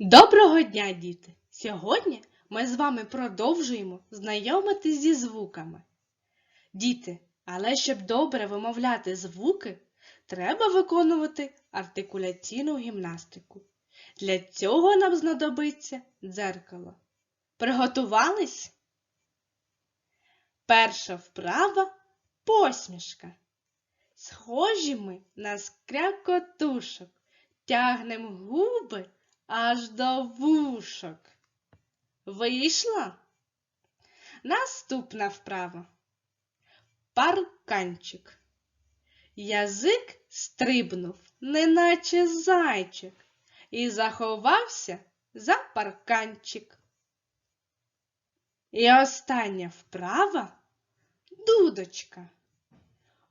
Доброго дня, діти! Сьогодні ми з вами продовжуємо знайомитись зі звуками. Діти, але щоб добре вимовляти звуки, треба виконувати артикуляційну гімнастику. Для цього нам знадобиться дзеркало. Приготувались? Перша вправа посмішка. Схожі ми на скрякотушок, тягнем губи аж до вушок. Вийшла? Наступна вправа. Парканчик. Язик стрибнув, неначе зайчик, і заховався за парканчик. І остання вправа дудочка.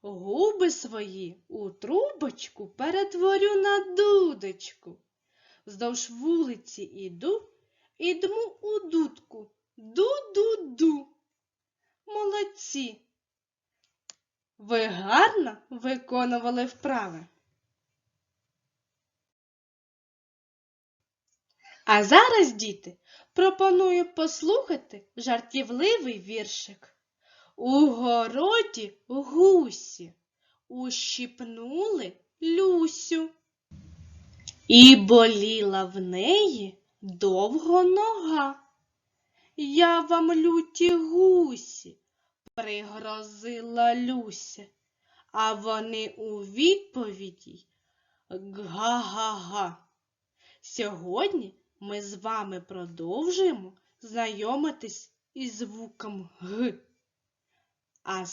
Губи свої у трубочку перетворю на дудочку. Вздовж вулиці іду і дму у дудку. Ду-ду-ду. Молодці. Ви гарно виконували вправи. А зараз, діти, пропоную послухати жартівливий віршик. У городі гусі ущипнули. І боліла в неї довго нога. Я вам люті гусі, пригрозила Люся, а вони у відповіді га-га-га. Сьогодні ми з вами продовжуємо знайомитись із звуком Г. А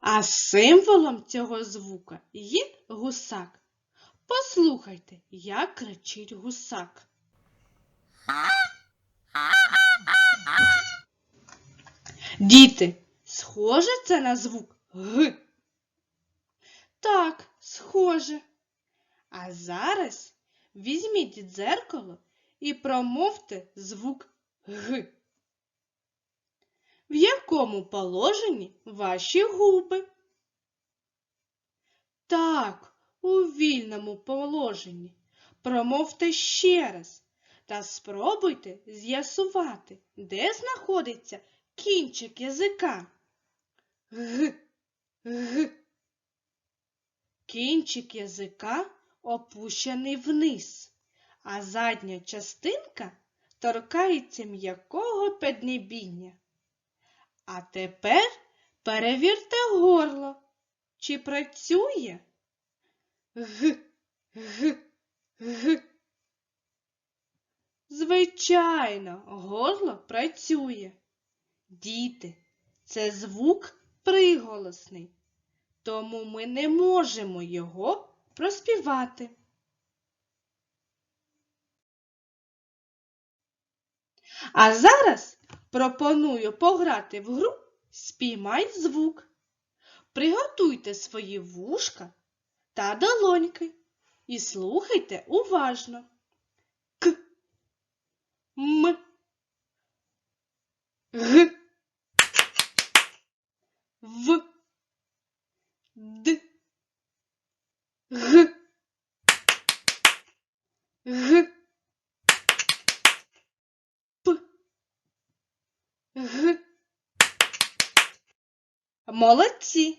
А символом цього звука є гусак. Послухайте, як кричить гусак. Діти, схоже це на звук Г? Так, схоже. А зараз візьміть дзеркало і промовте звук Г. В якому положенні ваші губи? Так, у вільному положенні. Промовте ще раз та спробуйте з'ясувати, де знаходиться кінчик язика. Г, г. Кінчик язика опущений вниз, а задня частинка торкається м'якого піднебіння. А тепер перевірте горло. Чи працює? Г, г, г. Звичайно, горло працює. Діти, це звук приголосний, тому ми не можемо його проспівати. А зараз пропоную пограти в гру Спіймай звук. Приготуйте свої вушка та долоньки і слухайте уважно. К, М, Г, В, Д, Г, Г, П, Г. Молодці!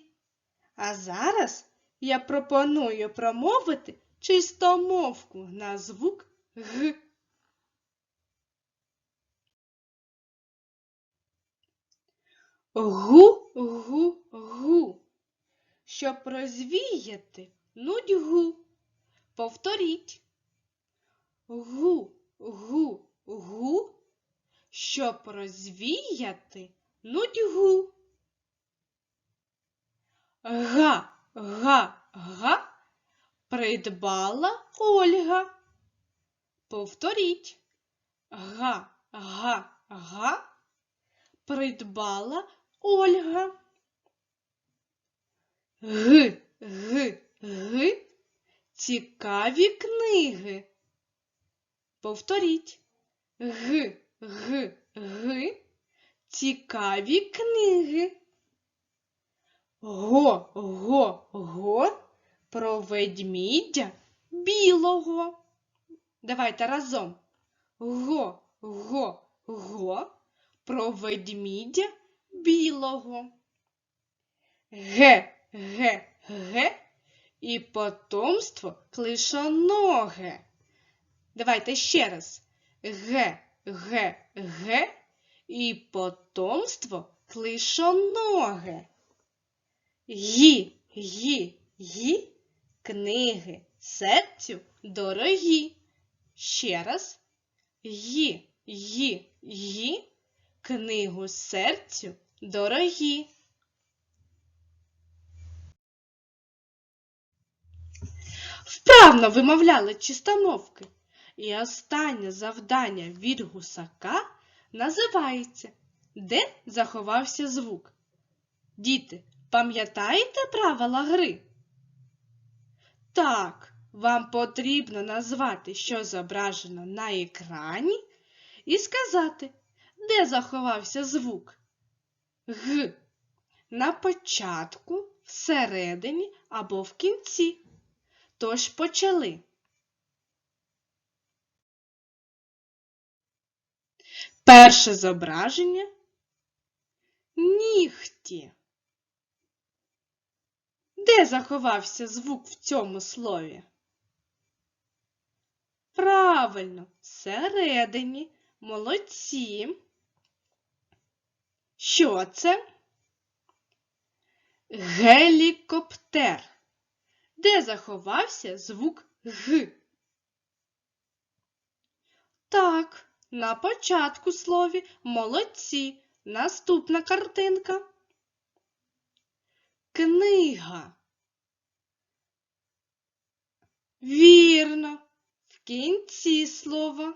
А зараз я пропоную промовити чистомовку на звук Г. Гу, гу, гу. Щоб розвіяти нудьгу. Повторіть. Гу, гу, гу. Щоб розвіяти нудьгу. Га, га, га. Придбала Ольга. Повторіть. Га, га, га. Придбала Ольга. Г, г, г. Цікаві книги. Повторіть. Г, г, г. Цікаві книги. Го, го, го. Про ведмідя білого. Давайте разом. Го, го, го про ведмідя білого. Ге, ге, ге і потомство клишоноге. Давайте ще раз. Ге, ге, ге і потомство клишоноге. Гі, гі, гі, книги серцю дорогі. Ще раз. Гі, гі, гі, книгу серцю дорогі. Вправно вимовляли чистомовки. І останнє завдання від гусака називається Де заховався звук? Діти, пам'ятаєте правила гри? Так, вам потрібно назвати, що зображено на екрані, і сказати, де заховався звук. Г. На початку, всередині або в кінці. Тож почали. Перше зображення нігті. Де заховався звук в цьому слові? Правильно, всередині. Молодці. Що це? Гелікоптер. Де заховався звук Г? Так, на початку слові молодці. Наступна картинка. Книга. Вірно, в кінці слова.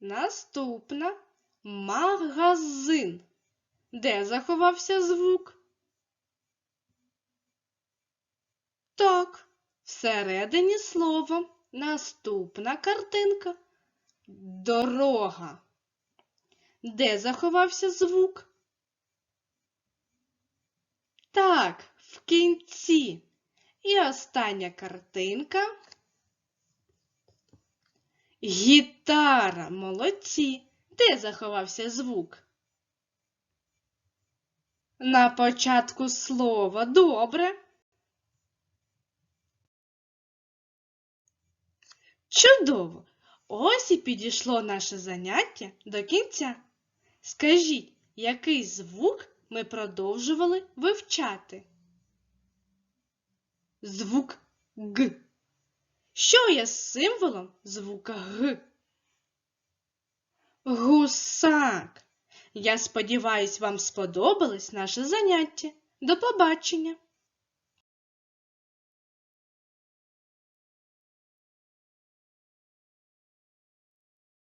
Наступна магазин. Де заховався звук? Так, всередині слова. Наступна картинка. Дорога. Де заховався звук? Так, в кінці. І остання картинка. Гітара. Молодці. Де заховався звук? На початку слова. Добре. Чудово! Ось і підійшло наше заняття до кінця. Скажіть, який звук ми продовжували вивчати? Звук Г. Що є символом звука Г? Гусак. Я сподіваюсь, вам сподобалось наше заняття. До побачення!